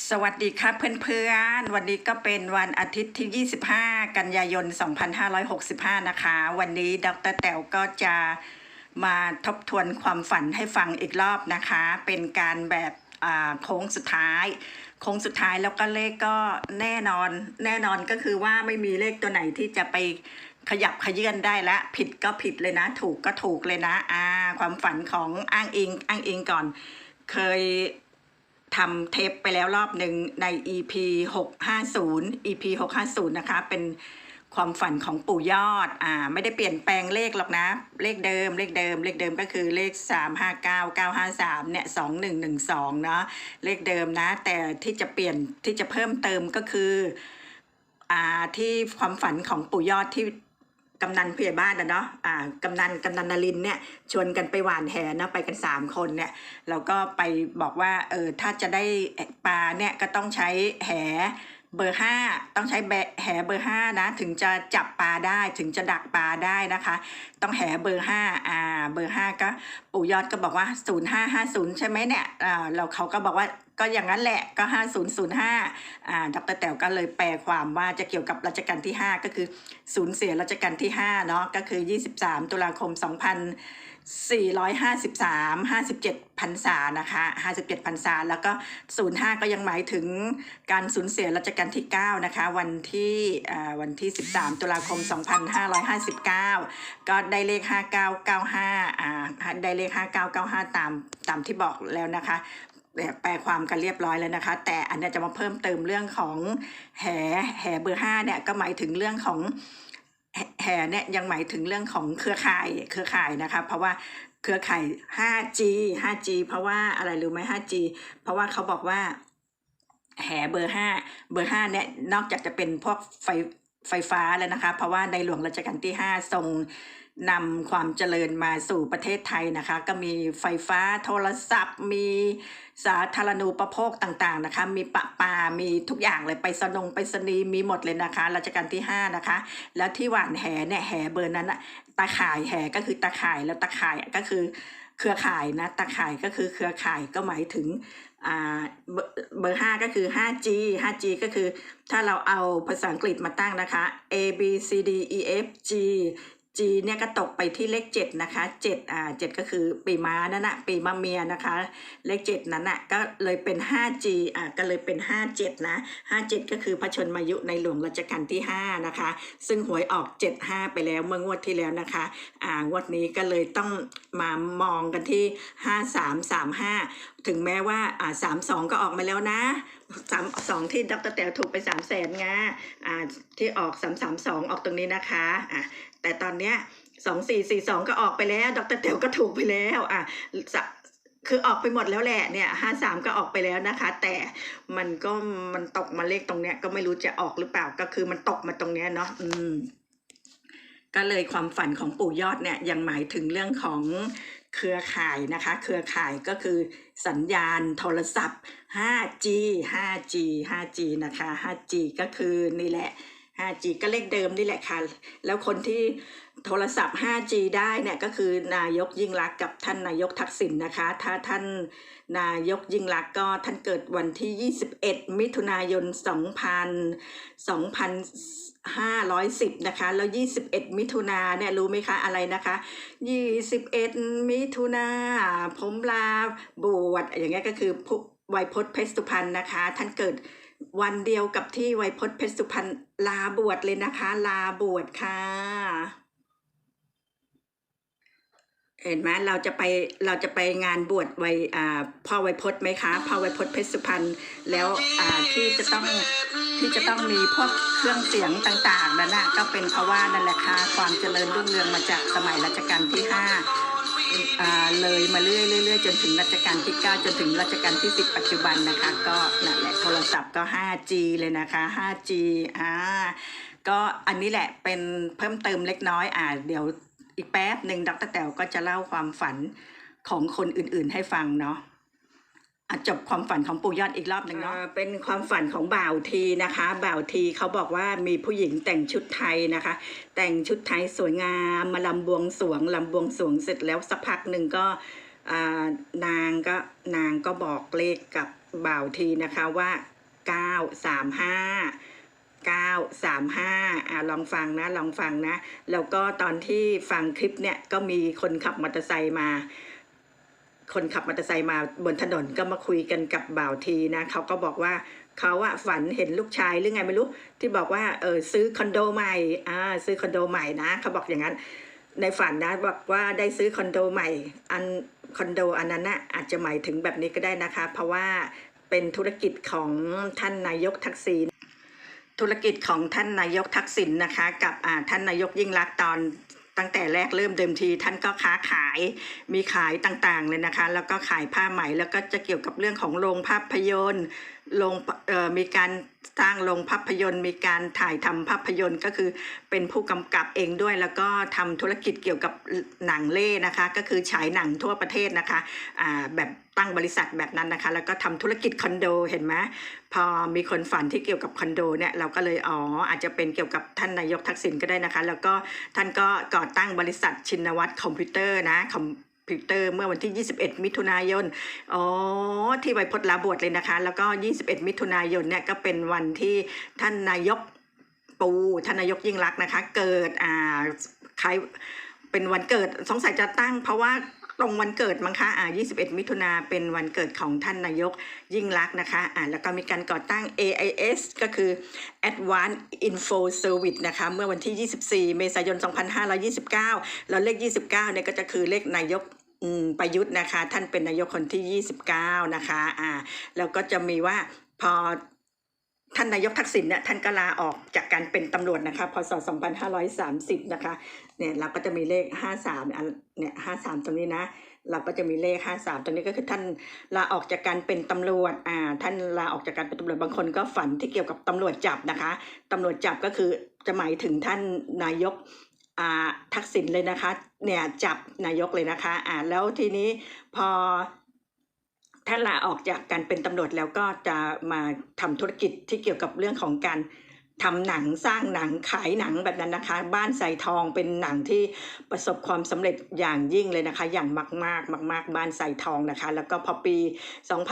สวัสดีครับเพื่อนๆ วันนี้ก็เป็นวันอาทิตย์ที่ 25 กันยายน 2565 นะคะ วันนี้ดรแต๋วก็จะมาทบทวนความฝันให้ฟังอีกรอบนะคะ เป็นการแบบอ่าโค้งสุดท้าย โค้งสุดท้ายแล้วก็เลขก็แน่นอน แน่นอนก็คือว่าไม่มีเลขตัวไหนที่จะไปขยับขยื่นได้ละผิดก็ผิดเลยนะ ถูกก็ถูกเลยนะอ่าความฝันของอ้างอิงอ้างอิงก่อน เคย ทำเทปไปแล้วรอบหนึ่งใน EP 650 EP 650 นะคะ เป็นความฝันของปู่ยอด อ่า ไม่ได้เปลี่ยนแปลงเลขหรอกนะ เลขเดิม เลขเดิม เลขเดิมก็คือเลข 359 953 เนี่ย 2112 เนาะ เลขเดิมนะ แต่ที่จะเปลี่ยน ที่จะเพิ่มเติมก็คือ อ่า ที่ความฝันของปู่ยอดที่ กำนันผู้ใหญ่บ้านนะเนาะอ่ากำนันกำนันนรินเนี่ยชวนกันไปหวานแหนะไปกันสามคนเนี่ยแล้วก็ไปบอกว่าเออถ้าจะได้ปลาเนี่ยก็ต้องใช้แห เบอร์ห้าต้องใช้แบะแหเบอร์ห้านะ ถึงจะจับปลาได้ถึงจะดักปลาได้นะคะ ต้องแหเบอร์ห้าอ่าเบอร์ห้าก็ปู่ยอดก็บอกว่าศูนย์ห้าห้าศูนย์ใช่ไหมเนี่ยอ่าเราเขาก็บอกว่าก็อย่างนั้นแหละก็ห้าศูนย์ศูนย์ห้าอ่าดรแต๋วก็เลยแปลความว่าจะเกี่ยวกับรัชกาลที่ห้าก็คือสูญเสียรัชกาลที่ห้าเนาะก็คือยี่สิบสามตุลาคมสองพัน 453 57พรรษานะคะ57พรรษาแล้วก็ 05 ก็ยังหมายถึงการสูญเสียรัชกาลที่ 9 นะคะ วันที่อ่าวันที่ 13 ตุลาคม 2559 ก็ได้เลข 5995อ่าได้เลข 5995 ตามตามที่บอกแล้วนะคะแปลความกันเรียบร้อยแล้วนะคะ แต่อันนี้จะมาเพิ่มเติมเรื่องของแห่แห่เบอร์ห้าเนี่ยก็หมายถึงเรื่องของ แห่เนี่ยยังหมายถึงเรื่องของเครือข่ายเครือข่ายนะคะเพราะว่าเครือข่าย 5G 5G เพราะว่าอะไรรู้ไหม 5G เพราะว่าเขาบอกว่าแห่เบอร์ห้าเบอร์ห้าเนี่ยนอกจากจะเป็นพวกไฟไฟฟ้าแล้วนะคะ เพราะว่าในหลวงรัชกาลที่ห้าทรงนำความเจริญมาสู่ประเทศไทยนะคะ ก็มีไฟฟ้าโทรศัพท์มี สาธารณูปโภคต่างๆนะคะ มีปะปา มีทุกอย่างเลยไปสนงไปสนีมีหมดเลยนะคะรัชกาลที่ห้านะคะ แล้วที่หว่านแหเนี่ยแหเบอร์นั้นอะตาข่ายแหก็คือตาข่ายแล้วตาข่ายก็คือเครือข่ายนะตาข่ายก็คือเครือข่ายก็หมายถึงอ่าเบอร์เบอร์ห้าก็คือ 5G 5G ก็คือถ้าเราเอาภาษาอังกฤษมาตั้งนะคะ A B C D E F G G เนี่ยก็ตกไปที่เลข7นะคะ7อ่า7ก็คือปีม้านั่นนะปีมะเมียนะคะ เลข7นั้นน่ะก็เลยเป็น 5G อ่าก็เลยเป็น 57 นะ 57 ก็คือพระชนมายุในหลวงรัชกาลที่ 5 นะคะ ซึ่งหวยออก 75 ไปแล้วเมื่องวดที่แล้วนะคะอ่างวดนี้ก็เลยต้องมามองกันที่ 5335 ถึงแม้ว่าอ่า32 ก็ออกมาแล้วนะสามสองที่ดรแต๋วถูกไป3 0 0แสนไงอ่าที่ออก332องออกตรงนี้นะคะอะ แต่ตอนเนี้ย2442ก็ออกไปแล้ว ดรแต๋วก็ถูกไปแล้วอะคือออกไปหมดแล้วแหละเนี่ย53ก็ออกไปแล้วนะคะ แต่มันก็มันตกมาเลขตรงเนี้ยก็ไม่รู้จะออกหรือเปล่าก็คือมันตกมาตรงเนี้ยเนาะอืมก็เลยความฝันของปู่ยอดเนี่ยยังหมายถึงเรื่องของเครือข่ายนะคะ เครือข่ายก็คือสัญญาณโทรศัพท์ 5G 5G 5G นะคะ 5G ก็คือนี่แหละ 5G ก็เลขเดิมนี่แหละค่ะ แล้วคนที่โทรศัพท์ 5G ได้เนี่ยก็คือนายกยิ่งรักกับท่านนายกทักษิณนะคะ ถ้าท่านนายกยิ่งรักก็ท่านเกิดวันที่ 21 มิถุนายน 2000 2,510 นะคะ แล้ว 21 มิถุนาเนี่ย รู้ไหมคะ อะไรนะคะ 21 มิถุนาผมลาบวชอย่างเงี้ยก็คือผู้ไวยพจน์เพชรสุพรรณนะคะ ท่านเกิด วันเดียวกับที่ไวยพจน์เพชรสุพรรณลาบวชเลยนะคะ ลาบวชค่ะ เห็นไหมเราจะไปเราจะไปงานบวชไวยอ่าพ่อไวยพจน์ไหมคะพ่อไวยพจน์เพชรสุพรรณแล้วอ่าที่จะต้องที่จะต้องมีพวกเครื่องเสียงต่างๆนั่นน่ะก็เป็นเพราะว่านั่นแหละค่ะความเจริญรุ่งเรืองมาจากสมัยรัชกาลที่ห้า เลยมาเรื่อยๆเรื่อยจนถึงรัชกาลที่ 9 จนถึงรัชกาลที่ 10 ปัจจุบันนะคะ ก็นั่นแหละโทรศัพท์ก็ 5G เลยนะคะ 5G อ่าก็อันนี้แหละเป็นเพิ่มเติมเล็กน้อยอ่าเดี๋ยวอีกแป๊บหนึ่งดรแต๋วก็จะเล่าความฝันของคนอื่นๆให้ฟังเนาะ จบความฝันของปู่ยอดอีกรอบหนึ่งเนาะเป็นความฝันของบ่าวทีนะคะ บ่าวทีเขาบอกว่ามีผู้หญิงแต่งชุดไทยนะคะ แต่งชุดไทยสวยงามมาลำบวงสวงลำบวงสวงเสร็จแล้วสักพักหนึ่งก็นางก็นางก็บอกเลขกับบ่าวทีนะคะว่าเก้าสามห้าเก้าสามห้าอ่าลองฟังนะลองฟังนะ แล้วก็ตอนที่ฟังคลิปเนี่ยก็มีคนขับมอเตอร์ไซค์มา คนขับมอเตอร์ไซค์มาบนถนนก็มาคุยกันกับบ่าวทีนะเขาก็บอกว่าเขาอะฝันเห็นลูกชายหรือไงไม่รู้ ที่บอกว่าเออซื้อคอนโดใหม่อ่าซื้อคอนโดใหม่นะเขาบอกอย่างนั้น ในฝันนะบอกว่าได้ซื้อคอนโดใหม่ อันคอนโดอันนั้นนะอาจจะหมายถึงแบบนี้ก็ได้นะคะ เพราะว่าเป็นธุรกิจของท่านนายกทักษิณธุรกิจของท่านนายกทักษิณนะคะ กับท่านนายกยิ่งรักตอน ตั้งแต่แรกเริ่มเดิมที ท่านก็ค้าขายมีขายต่างๆเลยนะคะ แล้วก็ขายผ้าไหมแล้วก็จะเกี่ยวกับเรื่องของโรงภาพยนตร์ โรงมีการสร้างโรงภาพยนตร์ มีการถ่ายทำภาพยนตร์ก็คือเป็นผู้กำกับเองด้วย แล้วก็ทำธุรกิจเกี่ยวกับหนังเล่นะคะ ก็คือฉายหนังทั่วประเทศนะคะแบบตั้งบริษัทแบบนั้นนะคะ แล้วก็ทำธุรกิจคอนโดเห็นไหมพอมีคนฝันที่เกี่ยวกับคอนโดเนี่ยเราก็เลยอ๋ออาจจะเป็นเกี่ยวกับท่านนายกทักษิณก็ได้นะคะ แล้วก็ท่านก็ก่อตั้งบริษัทชินวัตรคอมพิวเตอร์นะคอม พิวเตอร์เมื่อวันที่ 21 มิถุนายน อ๋อ ที่ไวยพจน์ลาบวชเลยนะคะ แล้วก็ 21 มิถุนายนเนี่ยก็เป็นวันที่ท่านนายกปูท่านนายกยิ่งรักษณ์นะคะ เกิด อ่าคล้ายเป็นวันเกิดสงสัยจะตั้งเพราะว่าตรงวันเกิดมั้งคะ อ่า 21 มิถุนาเป็นวันเกิดของท่านนายกยิ่งรักษณ์นะคะ อ่า แล้วก็มีการก่อตั้ง AIS ก็คือ Advanced Info Service นะคะ เมื่อวันที่ 24 เมษายน 2529 แล้วเลข 29 เนี่ยก็จะคือเลขนายก ประยุทธ์นะคะ ท่านเป็นนายกคนที่ 29 นะคะอ่าแล้วก็จะมีว่าพอท่านนายกทักษิณเนี่ยท่านก็ลาออกจากการเป็นตำรวจนะคะพศ 2530 นะคะเนี่ยเราก็จะมีเลข 53เนี่ย53 ตรงนี้นะ เราก็จะมีเลข 53 ตรงนี้ก็คือท่านลาออกจากการเป็นตำรวจอ่าท่านลาออกจากการเป็นตำรวจบางคนก็ฝันที่เกี่ยวกับตำรวจจับนะคะตำรวจจับก็คือจะหมายถึงท่านนายก ทักษิณเลยนะคะเนี่ยจับนายกเลยนะคะอ่าแล้วทีนี้พอท่านลาออกจากการเป็นตำรวจแล้วก็จะมาทำธุรกิจที่เกี่ยวกับเรื่องของการ ทำหนังสร้างหนังขายหนังแบบนั้นนะคะ บ้านใส่ทองเป็นหนังที่ประสบความสำเร็จอย่างยิ่งเลยนะคะ อย่างมากๆมาก ๆ บ้านใส่ทองนะคะ แล้วก็พอปี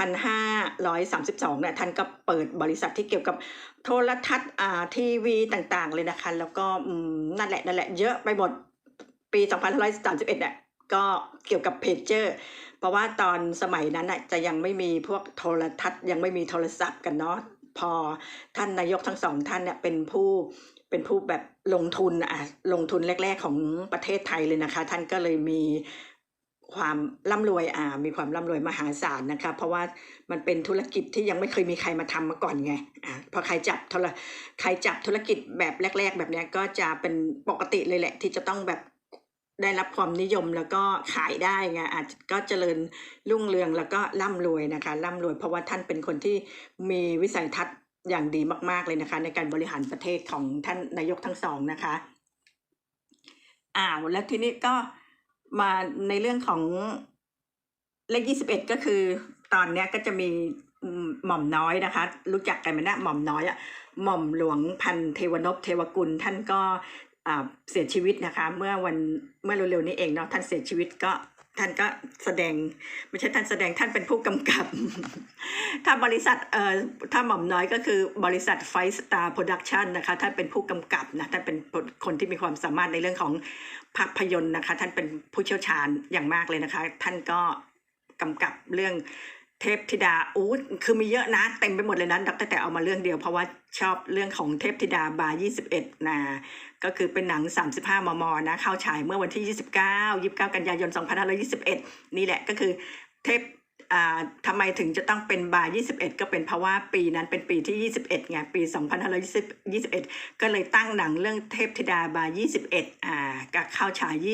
2532เนี่ยท่านก็เปิดบริษัทที่เกี่ยวกับโทรทัศน์อ่าทีวีต่างๆเลยนะคะ แล้วก็นั่นแหละนั่นแหละเยอะไปหมดปี 2531เนี่ยก็เกี่ยวกับเพจเจอร์ เพราะว่าตอนสมัยนั้นน่ะจะยังไม่มีพวกโทรทัศน์ยังไม่มีโทรศัพท์กันเนาะ พอท่านนายกทั้งสองท่านเนี่ยเป็นผู้เป็นผู้แบบลงทุนอะลงทุนแรก ๆ ของประเทศไทยเลยนะคะ ท่านก็เลยมีความร่ำรวยอ่ามีความร่ำรวยมหาศาลนะคะ เพราะว่ามันเป็นธุรกิจที่ยังไม่เคยมีใครมาทำมาก่อนไงอ่าพอใครจับโทรใครจับธุรกิจแบบแรก ๆ แบบนี้ก็จะเป็นปกติเลยแหละ ที่จะต้องแบบ ได้รับความนิยมแล้วก็ขายได้ไงอาจก็เจริญรุ่งเรืองแล้วก็ร่ำรวยนะคะร่ำรวยเพราะว่าท่านเป็นคนที่มีวิสัยทัศน์อย่างดีมากๆเลยนะคะ ในการบริหารประเทศของท่านนายกทั้งสองนะคะอ้าวแล้วทีนี้ก็มาในเรื่องของเลขยี่สิบเอ็ดก็คือตอนเนี้ยก็จะมีหม่อมน้อยนะคะ รู้จักกันไหมนะหม่อมน้อยอะหม่อมหลวงพันเทวนพเทวกุลท่านก็ เสียชีวิตนะคะ เมื่อวันเมื่อเร็วๆนี้เองเนาะท่านเสียชีวิตก็ท่านก็แสดงไม่ใช่ท่านแสดงท่านเป็นผู้กำกับ ถ้าบริษัทเอ่อถ้าหม่อมน้อยก็คือบริษัทไฟสตาร์โปรดักชันนะคะท่านเป็นผู้กำกับนะท่านเป็นคนที่มีความสามารถในเรื่องของภาพยนตร์นะคะ ท่านเป็นผู้เชี่ยวชาญอย่างมากเลยนะคะ ท่านก็กำกับเรื่องเทพธิดาอู้คือมีเยอะนะเต็มไปหมดเลยนะดรแต่เอามาเรื่องเดียวเพราะว่า ชอบเรื่องของเทพธิดาบาร์21 นะ ก็คือเป็นหนัง 35 มม นะ เข้าฉายเมื่อวันที่ 29 29 กันยายน 2521 นี่แหละก็คือเทพอ่าทำไมถึงจะต้องเป็นบาร์21 ก็เป็นเพราะว่าปีนั้นเป็นปีที่ 21 ไง ปี 2521 ก็เลยตั้งหนังเรื่องเทพธิดาบาร์21 อ่าก็เข้าฉาย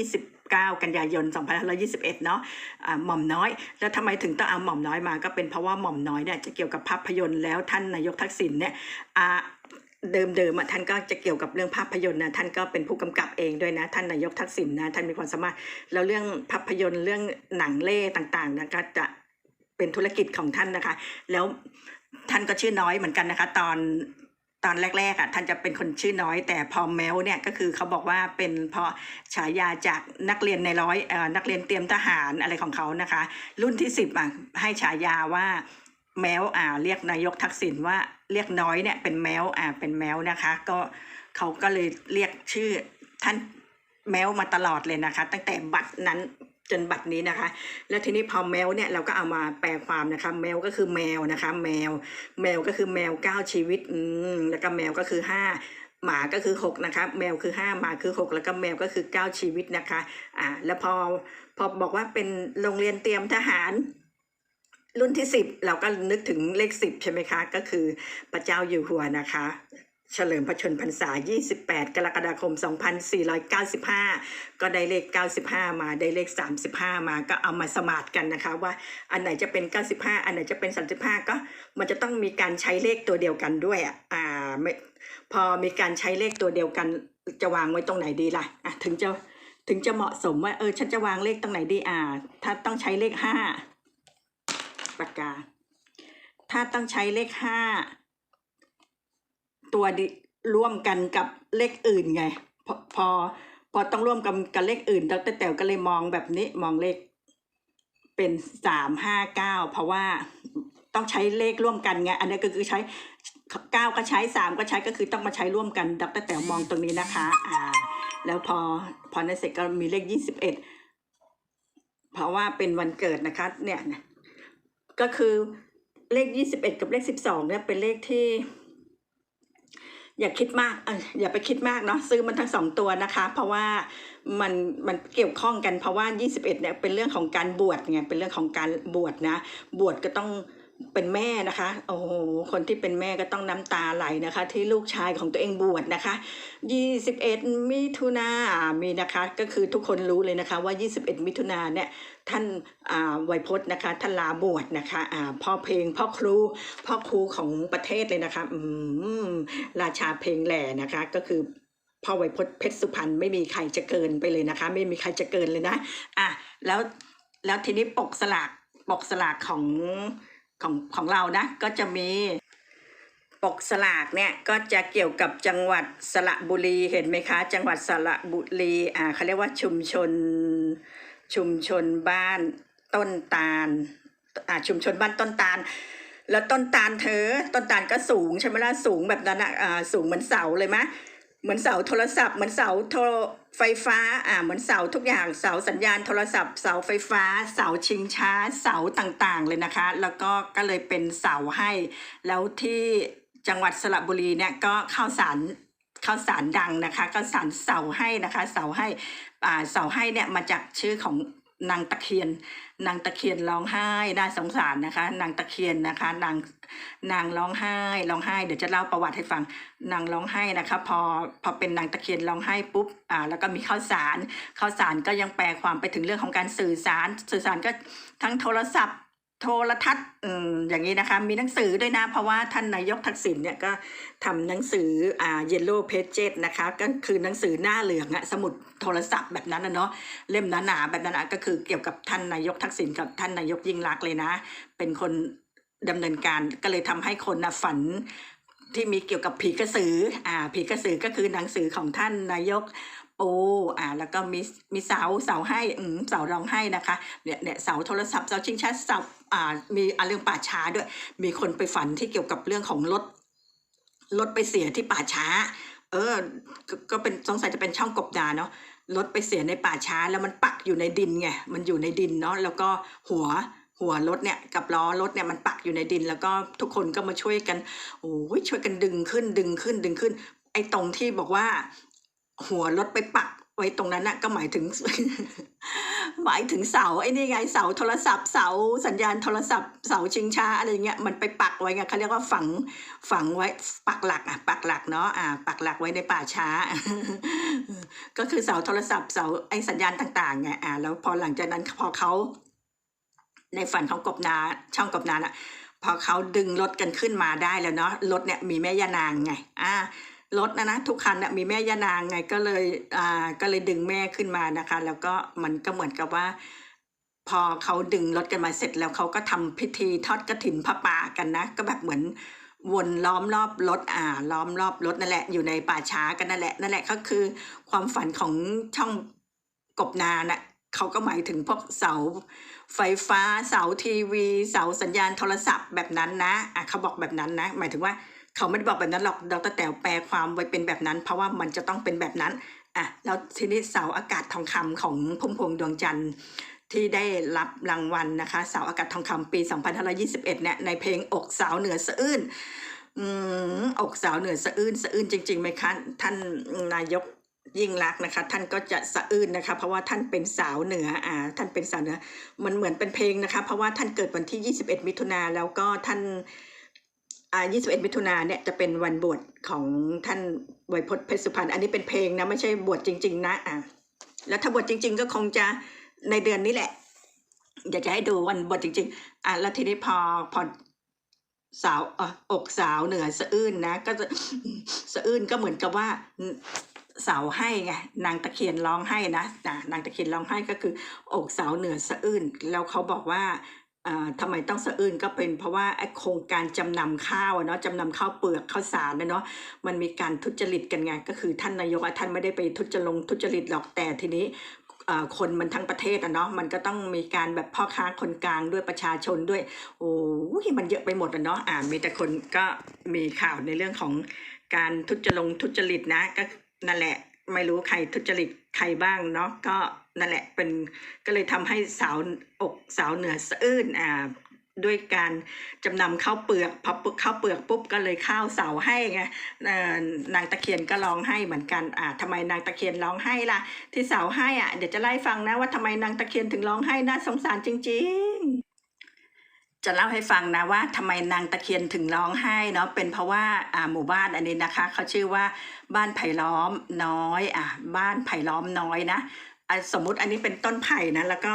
9 กันยายน 2521 เนาะอ่าหม่อมน้อย แล้วทำไมถึงต้องเอาหม่อมน้อยมา ก็เป็นเพราะว่าหม่อมน้อยเนี่ยจะเกี่ยวกับภาพยนตร์แล้วท่านนายกทักษิณเนี่ยเดิมๆอะท่านก็จะเกี่ยวกับเรื่องภาพยนตร์นะท่านก็เป็นผู้กำกับเองด้วยนะท่านนายกทักษิณนะท่านมีความสามารถแล้วเรื่องภาพยนตร์เรื่องหนังเล่ต่างๆนะก็จะเป็นธุรกิจของท่านนะคะ แล้วท่านก็ชื่อน้อยเหมือนกันนะคะ ตอน ตอนแรกๆอะท่านจะเป็นคนชื่อน้อย แต่พอแมวเนี่ยก็คือเขาบอกว่าเป็นเพราะฉายาจากนักเรียนในร้อยเอ่อนักเรียนเตรียมทหารอะไรของเขานะคะ รุ่นที่สิบอะให้ฉายาว่าแมวอ่าเรียกนายกทักษิณว่าเรียกน้อยเนี่ยเป็นแมวอ่าเป็นแมวนะคะ ก็เขาก็เลยเรียกชื่อท่านแมวมาตลอดเลยนะคะ ตั้งแต่บัตรนั้น จนบัตรนี้นะคะ แล้วทีนี้พอแมวเนี่ยเราก็เอามาแปลความนะคะ แมวก็คือแมวนะคะ แมว แมวก็คือแมวเก้าชีวิตอืมแล้วก็แมวก็คือห้าหมาก็คือหกนะคะ แมวคือห้าหมาคือหกแล้วก็แมวก็คือเก้าชีวิตนะคะอ่าแล้วพอพอบอกว่าเป็นโรงเรียนเตรียมทหาร รุ่นที่สิบเราก็นึกถึงเลขสิบใช่ไหมคะ ก็คือพระเจ้าอยู่หัวนะคะ เฉลิมพระชนพรรษา 28 กรกฎาคม 2495 ก็ได้เลข 95 มาได้เลข 35 มาก็เอามาสมาร์กันนะคะ ว่าอันไหนจะเป็น 95 อันไหนจะเป็น 35 ก็มันจะต้องมีการใช้เลขตัวเดียวกันด้วยอะอ่าไม่พอมีการใช้เลขตัวเดียวกันจะวางไว้ตรงไหนดีล่ะอะถึงจะถึงจะเหมาะสมว่าเออฉันจะวางเลขตรงไหนดีอ่า ถ้าต้องใช้เลข 5 ปากกา ถ้าต้องใช้เลขห้า ตัวดิร่วมกันกับเลขอื่นไง พอพอพอต้องร่วมกันกับเลขอื่นดรแต๋วก็เลยมองแบบนี้มองเลขเป็นสามห้าเก้าเพราะว่าต้องใช้เลขร่วมกันไง อันนี้ก็คือใช้เก้าก็ใช้สามก็ใช้ก็คือต้องมาใช้ร่วมกันดรแต๋วมองตรงนี้นะคะ อ่า แล้วพอพอนั้นเสร็จก็มีเลขยี่สิบเอ็ดเพราะว่าเป็นวันเกิดนะคะ เนี่ยก็คือเลขยี่สิบเอ็ดกับเลขสิบสองเนี่ยเป็นเลขที่ อย่าคิดมากเอยอย่าไปคิดมากเนาะซื้อมันทั้งสองตัวนะคะ เพราะว่ามันมันเกี่ยวข้องกันเพราะว่า 21เนี่ยเป็นเรื่องของการบวชไงเป็นเรื่องของการบวชนะ บวชก็ต้องเป็นแม่นะคะ โอ้โห คนที่เป็นแม่ก็ต้องน้ำตาไหลนะคะ ที่ลูกชายของตัวเองบวชนะคะ 21 มิถุนาอ่ามีนะคะ ก็คือทุกคนรู้เลยนะคะว่า 21 มิถุนาเนี่ย ท่านาไวยพจน์นะคะท่านลาบวชนะคะพ่อเพลงพ่อครู พ่อครูของประเทศเลยนะคะอืมราชาเพลงแหล่นะคะก็คือพ่อไวยพจน์เพชรสุพรรณไม่มีใครจะเกินไปเลยนะคะ ไม่มีใครจะเกินเลยนะอะแล้วแล้วทีนี้ปกสลากปกสลากของของของเรานะก็จะมีปกสลากเนี่ยก็จะเกี่ยวกับจังหวัดสระบุรีเห็นไหมคะ จังหวัดสระบุรีอ่าเขาเรียกว่าชุมชน ชุมชนบ้านต้นตาลอ่าชุมชนบ้านต้นตาล แล้วต้นตาลเธอ ต้นตาลก็สูงใช่ไหมล่ะสูงแบบนั้นอะอ่าสูงเหมือนเสาเลยมะเหมือนเสาโทรศัพท์เหมือนเสาโทรไฟฟ้าอ่าเหมือนเสาทุกอย่างเสาสัญญาณโทรศัพท์ เสาไฟฟ้า เสาชิงช้า เสาต่างๆเลยนะคะ แล้วก็ก็เลยเป็นเสาให้ แล้วที่จังหวัดสระบุรีเนี่ยก็ข้าวสาร ข้าวสารดังนะคะข้าวสารเสาให้นะคะ เสาให้อ่าเสาให้เนี่ยมาจากชื่อของนางตะเคียน นางตะเคียนร้องไห้น่าสงสารนะคะ นางตะเคียนนะคะ นางนางร้องไห้ร้องไห้ เดี๋ยวจะเล่าประวัติให้ฟัง นางร้องไห้นะคะ พอพอเป็นนางตะเคียนร้องไห้ปุ๊บอ่าแล้วก็มีข้าวสารข้าวสารก็ยังแปลความไปถึงเรื่องของการสื่อสาร สื่อสารก็ทั้งโทรศัพท์ โทรทัศน์อย่างนี้นะคะ มีหนังสือด้วยนะ เพราะว่าท่านนายกทักษิณเนี่ยก็ทำหนังสืออ่า yellow pages นะคะ ก็คือหนังสือหน้าเหลืองอะสมุดโทรศัพท์แบบนั้นนะเนาะเล่มหนาๆแบบนั้นอะก็คือเกี่ยวกับท่านนายกทักษิณกับท่านนายกยิ่งรักเลยนะ เป็นคนดำเนินการก็เลยทำให้คนนะฝันที่มีเกี่ยวกับผีกระสืออ่าผีกระสือก็คือหนังสือของท่านนายก โอ้อ่าแล้วก็มีมีเสาเสาให้อืมเสาร้องให้นะคะเนี่ยเนี่ยเสาโทรศัพท์เสาชิงช้าเสาอ่ามีอ่าเรื่องป่าช้าด้วย มีคนไปฝันที่เกี่ยวกับเรื่องของรถรถไปเสียที่ป่าช้า เออ ก็ก็เป็นสงสัยจะเป็นช่องกบดานเนาะรถไปเสียในป่าช้า แล้วมันปักอยู่ในดินไงมันอยู่ในดินเนาะแล้วก็หัวหัวรถเนี่ยกับล้อรถเนี่ยมันปักอยู่ในดิน แล้วก็ทุกคนก็มาช่วยกันโอ้ยช่วยกันดึงขึ้นดึงขึ้นดึงขึ้น ไอ้ตรงที่บอกว่า หัวรถไปปักไว้ตรงนั้นน่ะก็หมายถึง หมายถึงเสาไอ้นี่ไงเสาโทรศัพท์เสาสัญญาณโทรศัพท์เสาชิงช้าอะไรเงี้ยมันไปปักไว้ไงเขาเรียกว่าฝังฝังไว้ปักหลักอะปักหลักเนาะอ่าปักหลักไว้ในป่าช้า ก็คือเสาโทรศัพท์เสาไอ้สัญญาณต่างๆไงอ่าแล้วพอหลังจากนั้นพอเขาในฝันของกบนาช่องกบนาน่ะพอเขาดึงรถกันขึ้นมาได้แล้วเนาะรถเนี่ยมีแม่ยานางไงอ่า รถนะนะทุกคันเนี่ยมีแม่ย่านางไงก็เลยอ่าก็เลยดึงแม่ขึ้นมานะคะ แล้วก็มันก็เหมือนกับว่า พอเขาดึงรถกันมาเสร็จแล้วเขาก็ทำพิธีทอดกระถินพระป่ากันนะ ก็แบบเหมือนวนล้อมรอบรถอ่าล้อมรอบรถนั่นแหละอยู่ในป่าช้ากันนั่นแหละนั่นแหละก็คือความฝันของช่องกบนาน่ะเขาก็หมายถึงพวกเสาไฟฟ้าเสาทีวี เสาสัญญาณโทรศัพท์แบบนั้นนะอะเขาบอกแบบนั้นนะ หมายถึงว่า เขาไม่ได้บอกแบบนั้นหรอกดรแต๋วแปลความไว้เป็นแบบนั้น เพราะว่ามันจะต้องเป็นแบบนั้นอะแล้วทีนี้เสาอากาศทองคำของพุ่มพวงดวงจันทร์ที่ได้รับรางวัลนะคะเสาอากาศทองคำปี 2521 เนี่ยในเพลงอกสาวเหนือสะอื้นอืมอกสาวเหนือสะอื้นสะอื้นจริงๆไหมคะท่านนายกยิ่งรักนะคะ ท่านก็จะสะอื้นนะคะ เพราะว่าท่านเป็นสาวเหนืออ่าท่านเป็นสาวเหนือมันเหมือนเป็นเพลงนะคะ เพราะว่าท่านเกิดวันที่ 21 มิถุนาแล้วก็ท่าน 21 มิถุนาเนี่ยจะเป็นวันบวชของท่านไวยพจน์เพชรสุพรรณอันนี้เป็นเพลงนะไม่ใช่บวชจริง ๆ นะอ่าแล้วถ้าบวชจริง ๆ ก็คงจะในเดือนนี้แหละอยากจะให้ดูวันบทจริง ๆอะแล้วทีนี้พอพอสาวออกสาวเหนือสะอื้นนะ ก็จะสะอื้นก็เหมือนกับว่าสาวให้ไงนางตะเคียนร้องให้นะนางตะเคียนร้องให้ก็คืออกสาวเหนือสะอื้นแล้วเขาบอกว่า ทำไมต้องสะอื้นก็เป็นเพราะว่าโครงการจำนำข้าวเนาะจำนำข้าวเปลือกข้าวสารนะเนาะมันมีการทุจริตกันไงก็คือท่านนายกท่านไม่ได้ไปทุจลงทุจริตหรอกแต่ทีนี้คนมันทั้งประเทศอะเนาะมันก็ต้องมีการแบบพ่อค้าคนกลางด้วยประชาชนด้วย โอ้ยมันเยอะไปหมดอะเนาะอ่ามีแต่คนก็มีข่าวในเรื่องของการทุจลงทุจริตนะก็นั่นแหละ ไม่รู้ใครทุจริตใครบ้างเนาะก็นั่นแหละเป็นก็เลยทำให้สาวอกสาวเหนือสะอื้นอ่าด้วยการจำนำข้าวเปลือกพอปข้าวเปลือกปุ๊บก็เลยข้าวเสาให้ไงนางตะเคียนก็ร้องให้เหมือนกันอ่าทำไมนางตะเคียนร้องให้ล่ะ ที่เสาให้อะเดี๋ยวจะไล่ฟังนะว่าทำไมนางตะเคียนถึงร้องให้น่าสงสารจริง ๆ จะเล่าให้ฟังนะว่าทำไมนางตะเคียนถึงร้องไห้เนาะเป็นเพราะว่าอ่าหมู่บ้านอันนี้นะคะเขาชื่อว่าบ้านไผ่ล้อมน้อยอะบ้านไผ่ล้อมน้อยนะสมมุติอันนี้เป็นต้นไผ่นะแล้วก็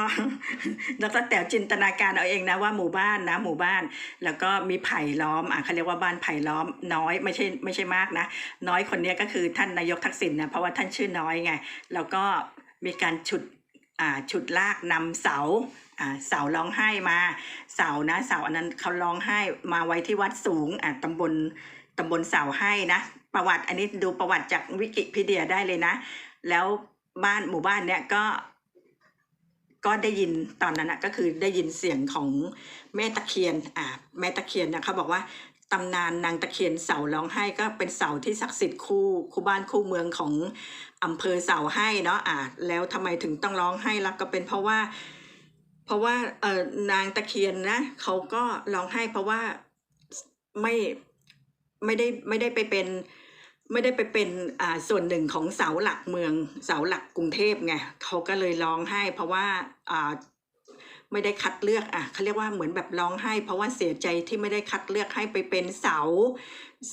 แล้วก็แต่จินตนาการเอาเองนะว่าหมู่บ้านนะหมู่บ้าน แล้วก็มีไผ่ล้อมอะเขาเรียกว่าบ้านไผ่ล้อมน้อยไม่ใช่ไม่ใช่มากนะ น้อยคนนี้ก็คือท่านนายกทักษิณนะเพราะว่าท่านชื่อน้อยไง แล้วก็มีการฉุดอ่าฉุดลากนำเสา อ่าเสาร้องไห้มาเสานะเสาอันนั้นเขาร้องไห้มาไว้ที่วัดสูงอะตำบลตำบลเสาให้นะ ประวัติอันนี้ดูประวัติจากวิกิพีเดียได้เลยนะ แล้วบ้านหมู่บ้านเนี้ยก็ก็ได้ยินตอนนั้นนะก็คือได้ยินเสียงของแม่ตะเคียนอ่าแม่ตะเคียนนะเขาบอกว่าตำนานนางตะเคียนเสาร้องไห้ก็เป็นเสาที่ศักดิ์สิทธิ์คู่คู่บ้านคู่เมืองของอำเภอเสาให้เนาะอ่าแล้วทำไมถึงต้องร้องไห้ล่ะก็เป็นเพราะว่า เพราะว่าเออนางตะเคียนนะเขาก็ร้องไห้เพราะว่าไม่ไม่ได้ไม่ได้ไปเป็นไม่ได้ไปเป็นอ่าส่วนหนึ่งของเสาหลักเมืองเสาหลักกรุงเทพไงเขาก็เลยร้องไห้ เพราะว่าอ่าไม่ได้คัดเลือกอะเขาเรียกว่าเหมือนแบบร้องไห้ เพราะว่าเสียใจที่ไม่ได้คัดเลือกให้ไปเป็นเสา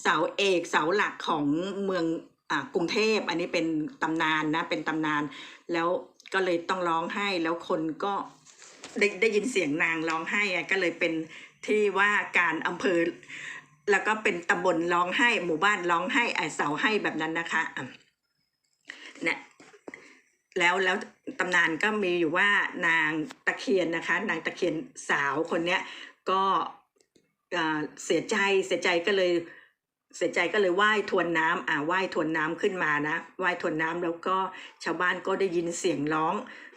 เสาเอกเสาหลักของเมืองอ่ากรุงเทพอันนี้เป็นตำนานนะเป็นตำนาน แล้วก็เลยต้องร้องไห้แล้วคนก็ ได้ได้ยินเสียงนางร้องไห้ก็เลยเป็นที่ว่าการอำเภอ แล้วก็เป็นตำบลร้องไห้หมู่บ้านร้องไห้ไอเสาให้แบบนั้นนะคะอะเนี่ยแล้วแล้วตำนานก็มีอยู่ว่านางตะเคียนนะคะ นางตะเคียนสาวคนเนี้ยก็อ่อเสียใจเสียใจก็เลย เสียใจก็เลยว่ายทวนน้ำอ่าว่ายทวนน้ำขึ้นมานะว่ายทวนน้ำแล้วก็ชาวบ้านก็ได้ยินเสียงร้อง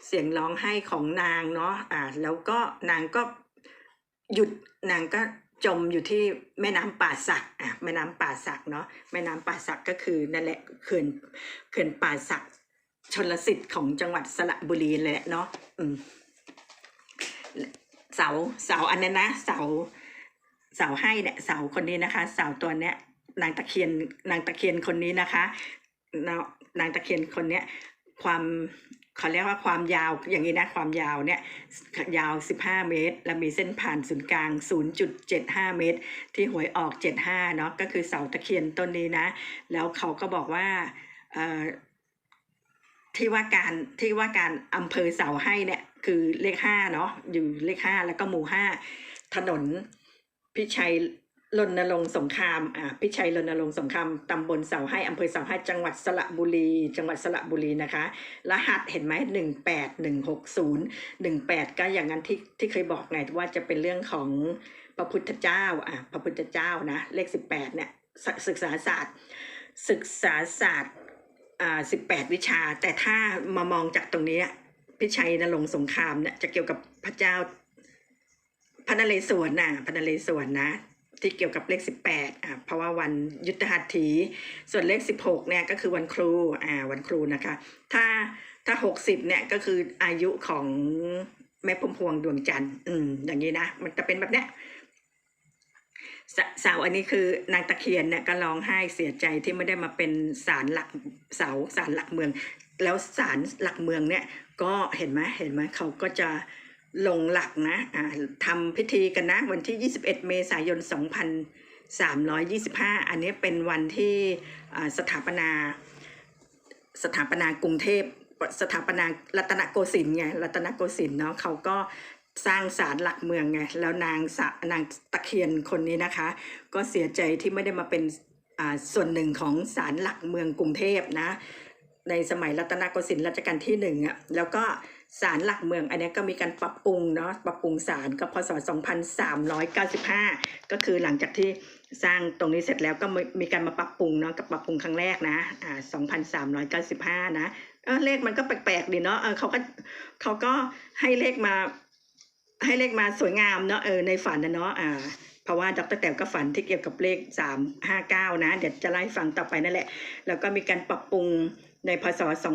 เสียงร้องไห้ของนางเนาะอ่าแล้วก็นางก็หยุดนางก็จมอยู่ที่แม่น้ำป่าสักอะแม่น้ำป่าสักเนาะแม่น้ำป่าสักก็คือนั่นแหละเขื่อนเขื่อนป่าสักชนลสิทธิ์ของจังหวัดสระบุรีเลยเนาะอืมเสาเสาอันนั้นนะเสาเสาให้เนี่ยเสาคนนี้นะคะ เสาตัวเนี้ย นางตะเคียนนางตะเคียนคนนี้นะคะนาะนางตะเคียนคนเนี้ยความเขาเรียกว่าความยาวอย่างนี้นะความยาวเนี่ยยาว 15 เมตร และมีเส้นผ่านศูนย์กลาง 0.75 เมตร ที่หวยออก 75เนาะก็คือเสาตะเคียนต้นนี้นะ แล้วเขาก็บอกว่าที่ว่าการที่ว่าการอำเภอเสาให้เนี่ยคือเลขห้าเนาะอยู่เลขห้าแล้วก็หมู่ห้าถนนพิชัย รณรงค์สงครามอ่าพิชัยรณรงค์สงครามตำบลเสาให้อำเภอเสาให้จังหวัดสระบุรี จังหวัดสระบุรีนะคะ รหัสเห็นไหมหนึ่งแปดหนึ่งหกศูนย์หนึ่งแปดก็อย่างนั้นที่ที่เคยบอกไงว่าจะเป็นเรื่องของพระพุทธเจ้าอ่าพระพุทธเจ้านะ เลขสิบแปดเนี่ยศึกษาศาสตร์ ศึกษาศาสตร์อ่าสิบแปดวิชา แต่ถ้ามามองจากตรงนี้พิชัยนรงค์สงครามเนี่ยจะเกี่ยวกับพระเจ้าพระนเรศวรน่ะพระนเรศวรนะ ที่เกี่ยวกับเลขสิบแปดอะเพราะว่าวันยุทธหัตถี ส่วนเลขสิบหกเนี่ยก็คือวันครูอ่าวันครูนะคะ ถ้าถ้าหกสิบเนี่ยก็คืออายุของแม่พุ่มพวงดวงจันทร์อืมอย่างนี้นะ มันจะเป็นแบบเนี้ยสเสาอันนี้คือนางตะเคียนเนี่ยก็ร้องไห้เสียใจที่ไม่ได้มาเป็นศาลหลักเสาศาลหลักเมือง แล้วศาลหลักเมืองเนี่ย ก็เห็นไหมเห็นไหมเขาก็จะ ลงหลักนะทำพิธีกันนะ วันที่ 21 เมษายน 2325 อันนี้เป็นวันที่สถาปนา สถาปนากรุงเทพ สถาปนารัตนโกสินทร์ไง รัตนโกสินทร์เนาะเขาก็สร้างศาลหลักเมืองไง แล้วนางสะนางตะเคียนคนนี้นะคะ ก็เสียใจที่ไม่ได้มาเป็นส่วนหนึ่งของศาลหลักเมืองกรุงเทพนะ ในสมัยรัตนโกสินทร์รัชกาลที่หนึ่งอะ แล้วก็ ศาลหลักเมือง อันนี้ก็มีการปรับปรุงเนาะปรับปรุงศาลก็พศ 2395 ก็คือหลังจากที่สร้างตรงนี้เสร็จแล้วก็มีการมาปรับปรุงเนาะกับปรับปรุงครั้งแรกนะอ่า2395 นะเออเลขมันก็แปลกๆดีเนาะเออเขาก็เขาก็ให้เลขมาให้เลขมาสวยงามเนาะเออในฝันนะเนาะอ่าเพราะว่าดรแต้วก็ฝันที่เกี่ยวกับเลขสามห้าเก้านะ เดี๋ยวจะไล่ฟังต่อไปนั่นแหละ แล้วก็มีการปรับปรุงในพศสอ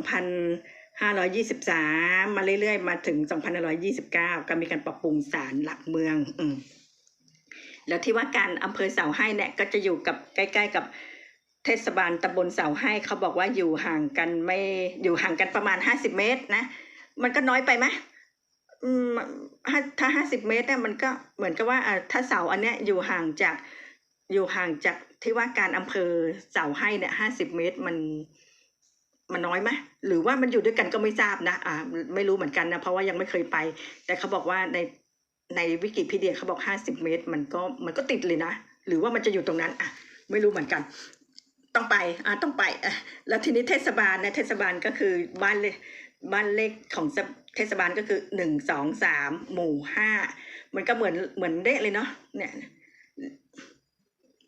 งพันห้าร้อยี่สิบสามมาเรื่อยๆ มาถึงสองพันห้าร้อยี่สิบเก้าก็มีการปรับปรุงศาลหลักเมืองอืแล้วที่ว่าการอำเภอเสาให้เนี่ยก็จะอยู่กับใกล้ ๆ กับเทศบาลตำบลเสาให้เขาบอกว่าอยู่ห่างกันไม่อยู่ห่างกันประมาณห้าสิบเมตรนะ มันก็น้อยไปไหมถ้าถ้าห้าสิบเมตรเนี่ยมันก็เหมือนกับว่าอ่าถ้าเสาอันเนี้ยอยู่ห่างจากอยู่ห่างจากที่ว่าการอำเภอเสาให้เนี่ยห้าสิบเมตรมัน มันน้อยไหมหรือว่ามันอยู่ด้วยกันก็ไม่ทราบนะอ่าไม่รู้เหมือนกันนะเพราะว่ายังไม่เคยไป แต่เขาบอกว่าในในวิกิพีเดียเขาบอกห้าสิบเมตร มันก็มันก็ติดเลยนะ หรือว่ามันจะอยู่ตรงนั้นอะไม่รู้เหมือนกัน ต้องไปอ่าต้องไปอะแล้วทีนี้เทศบาลนะเทศบาลก็คือบ้านเลยบ้านเลขของเทศบาลก็คือหนึ่งสองสามหมู่ห้ามันก็เหมือนเหมือนเด้เลยเนาะเนี่ย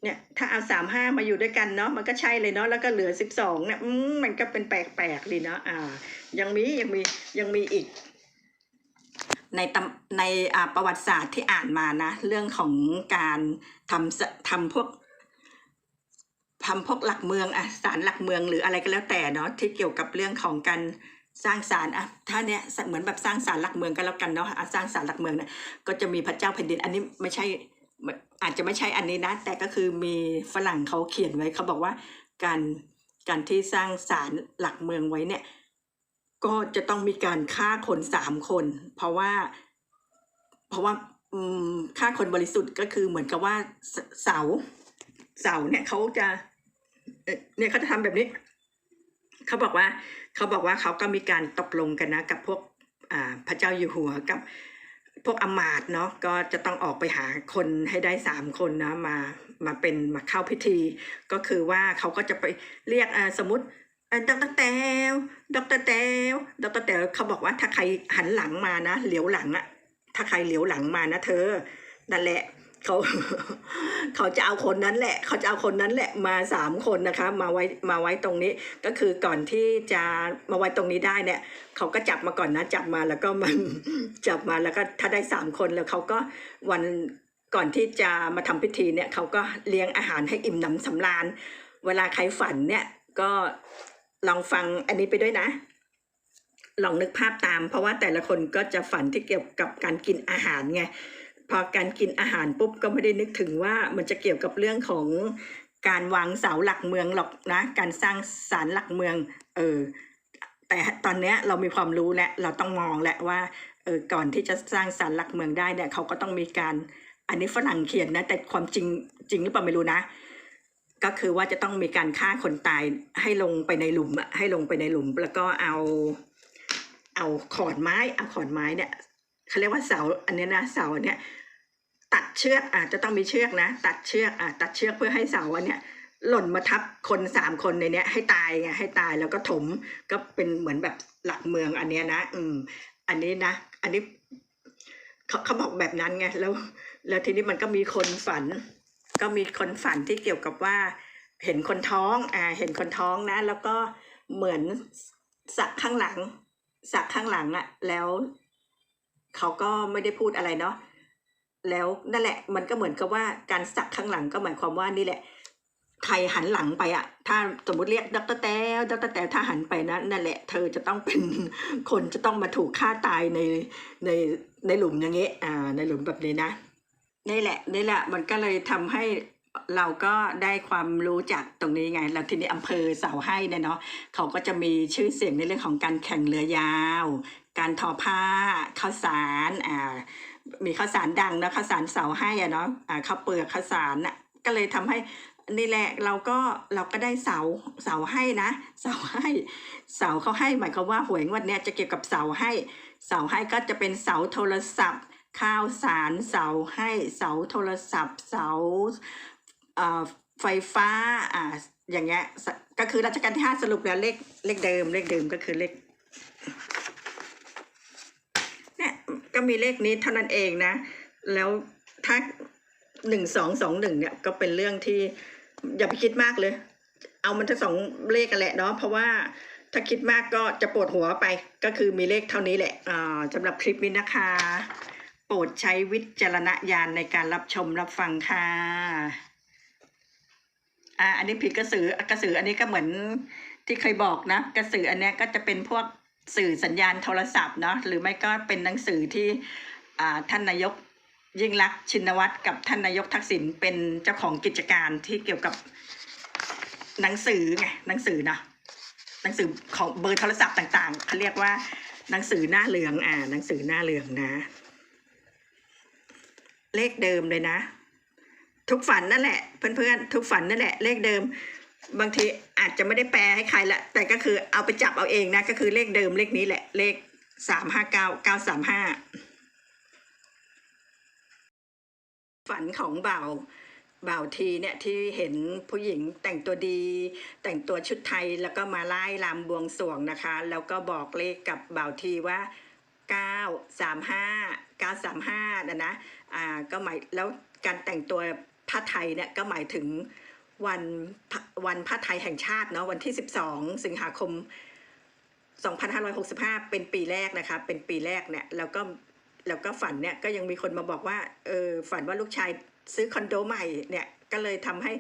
เนี่ยถ้าเอาสามห้ามาอยู่ด้วยกันเนาะมันก็ใช่เลยเนาะแล้วก็เหลือสิบสองเนี่ยมันก็เป็นแปลกๆดีเนาะอ่า ยังมียังมียังมีอีก ในตำในอ่าประวัติศาสตร์ที่อ่านมานะ เรื่องของการทำสทำพวกทำพวกหลักเมืองอะศาลหลักเมืองหรืออะไรก็แล้วแต่เนาะที่เกี่ยวกับเรื่องของการสร้างศาลอะถ้าเนี้ยเหมือนแบบสร้างศาลหลักเมืองก็แล้วกันเนาะสร้างศาลหลักเมืองเนี่ยก็จะมีพระเจ้าแผ่นดิน อันนี้ไม่ใช่ อาจจะไม่ใช่อันนี้นะ แต่ก็คือมีฝรั่งเขาเขียนไว้เขาบอกว่าการการที่สร้างศาลหลักเมืองไว้เนี่ย ก็จะต้องมีการฆ่าคนสามคน เพราะว่า เพราะว่าอืมฆ่าคนบริสุทธิ์ก็คือเหมือนกับว่าเสสา เสาเนี่ยเขาจะเนี่ยเขาจะทำแบบนี้เขาบอกว่าเขาบอกว่าเขาก็มีการตกลงกันนะ กับพวกอ่าพระเจ้าอยู่หัวกับ พวกอมาตเนาะก็จะต้องออกไปหาคนให้ได้สามคนนะมามาเป็นมาเข้าพิธี ก็คือว่าเขาก็จะไปเรียกอ่าสมมติอ่าดรแตวดรแตวดรแตวเขาบอกว่าถ้าใครหันหลังมานะ เหลียวหลังอะถ้าใครเหลียวหลังมานะเธอนั่นแหละ เขาเขาจะเอาคนนั้นแหละ เขาจะเอาคนนั้นแหละมาสามคนนะคะ มาไว้มาไว้ตรงนี้ก็คือก่อนที่จะมาไว้ตรงนี้ได้เนี่ยเขาก็จับมาก่อนนะจับมาแล้วก็มันจับมาแล้วก็ถ้าได้สามคนแล้วเขาก็วันก่อนที่จะมาทำพิธีเนี่ยเขาก็เลี้ยงอาหารให้อิ่มหนำสำราญ เวลาใครฝันเนี่ยก็ลองฟังอันนี้ไปด้วยนะ ลองนึกภาพตาม เพราะว่าแต่ละคนก็จะฝันที่เกี่ยวกับการกินอาหารไง พอการกินอาหารปุ๊บก็ไม่ได้นึกถึงว่ามันจะเกี่ยวกับเรื่องของการวางเสาหลักเมืองหรอกนะ การสร้างศาลหลักเมือง เออ แต่ตอนเนี้ยเรามีความรู้แล้วเราต้องมองแล้วว่า เออ ก่อนที่จะสร้างศาลหลักเมืองได้เนี่ยเขาก็ต้องมีการ อันนี้ฝรั่งเขียนนะ แต่ความจริงจริงหรือเปล่าไม่รู้นะ ก็คือว่าจะต้องมีการฆ่าคนตายให้ลงไปในหลุมอะให้ลงไปในหลุม แล้วก็เอา เอาขอนไม้ เอาขอนไม้เนี่ยเขาเรียกว่าเสา อันนี้นะเสาอันเนี้ย ตัดเชือกอาจจะต้องมีเชือกนะ ตัดเชือกอะตัดเชือกเพื่อให้เสาอันเนี้ยหล่นมาทับคนสามคนในเนี้ย ให้ตายไงให้ตายแล้วก็ถมก็เป็นเหมือนแบบหลักเมืองอันเนี้ยนะ อืม อันนี้นะ อันนี้เขาเขาบอกแบบนั้นไงแล้ว แล้วทีนี้มันก็มีคนฝัน ก็มีคนฝันที่เกี่ยวกับว่า เห็นคนท้องอ่าเห็นคนท้องนะ แล้วก็เหมือนสระข้างหลัง สักข้างหลังอะแล้วเขาก็ไม่ได้พูดอะไรเนาะ แล้วนั่นแหละ มันก็เหมือนกับว่าการสักข้างหลังก็หมายความว่านี่แหละใครหันหลังไปอะถ้าสมมติเรียกดรแต้วดรแต้วถ้าหันไปนะนั่นแหละ เธอจะต้องเป็นคนจะต้องมาถูกฆ่าตายในในในหลุมอย่างเงี้ยอ่าในหลุมแบบนี้นะนี่แหละนี่แหละ มันก็เลยทำให้เราก็ได้ความรู้จากตรงนี้ไง แล้วทีนี้อำเภอเสาให้เนี่ยเนาะเขาก็จะมีชื่อเสียงในเรื่องของการแข่งเรือยาว การทอผ้าข้าวสารอ่า มีข้าวสารดังนะข้าวสารเสาให้อะเนาะอ่าข้าวเปลือกข้าวสารน่ะก็เลยทำให้นี่แหละเราก็เราก็ได้เสาเสาให้นะเสาให้ เสาเขาให้หมายความว่าหวยงวดเนี้ยจะเกี่ยวกับเสาให้ เสาให้ก็จะเป็นเสาโทรศัพท์ ข้าวสารเสาให้เสาโทรศัพท์ เสาอ่อไฟฟ้าอ่าอย่างเงี้ยสก็คือรัชกาลที่ห้าสรุปแล้วเลขเลขเดิมเลขเดิมก็คือเลข เนี่ย ก็มีเลขนี้เท่านั้นเองนะ แล้วถ้าหนึ่งสองสองหนึ่งเนี่ยก็เป็นเรื่องที่อย่าไปคิดมากเลย เอามันทั้งสองเลขกันแหละเนาะเพราะว่าถ้าคิดมากก็จะปวดหัวไปก็คือมีเลขเท่านี้แหละอ่าสำหรับคลิปนี้นะคะ โปรดใช้วิจารณญาณในการรับชมรับฟังค่ะอ่าอันนี้ผิดกระสือกระสืออันนี้ก็เหมือนที่เคยบอกนะ กระสืออันนี้ก็จะเป็นพวก สื่อสัญญาณโทรศัพท์เนาะหรือไม่ก็เป็นหนังสือที่ท่านนายกยิ่งลักชินวัตรกับท่านนายกทักษิณเป็นเจ้าของกิจการที่เกี่ยวกับหนังสือไงหนังสือเนาะหนังสือของเบอร์โทรศัพท์ต่างๆเขาเรียกว่าหนังสือหน้าเหลืองอ่าหนังสือหน้าเหลืองนะ เลขเดิมเลยนะ ทุกฝันนั่นแหละ เพื่อนๆทุกฝันนั่นแหละ เลขเดิม บางทีอาจจะไม่ได้แปลให้ใครละแต่ก็คือเอาไปจับเอาเองนะ ก็คือเลขเดิมเลขนี้แหละ เลขสามห้าเก้าเก้าสามห้าฝันของบ่าวบ่าวทีเนี่ยที่เห็นผู้หญิงแต่งตัวดี แต่งตัวชุดไทยแล้วก็มาไล่ลำบวงสรวงนะคะ แล้วก็บอกเลขกับบ่าวทีว่าเก้าสามห้าเก้าสามห้านะนะอ่าก็หมายแล้วการแต่งตัวผ้าไทยเนี่ยก็หมายถึง วันวันผ้าไทยแห่งชาติเนาะวันที่ 12 สิงหาคม 2565 เป็นปีแรกนะคะ เป็นปีแรกเนี่ยแล้วก็แล้วก็ฝันเนี่ยก็ยังมีคนมาบอกว่าเออฝันว่าลูกชายซื้อคอนโดใหม่เนี่ยก็เลยทำให้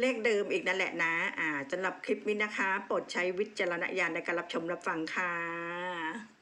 เลขเดิมอีกนั่นแหละนะอ่าสำหรับคลิปนี้นะคะโปรดใช้วิจารณญาณในการรับชมรับฟังค่ะ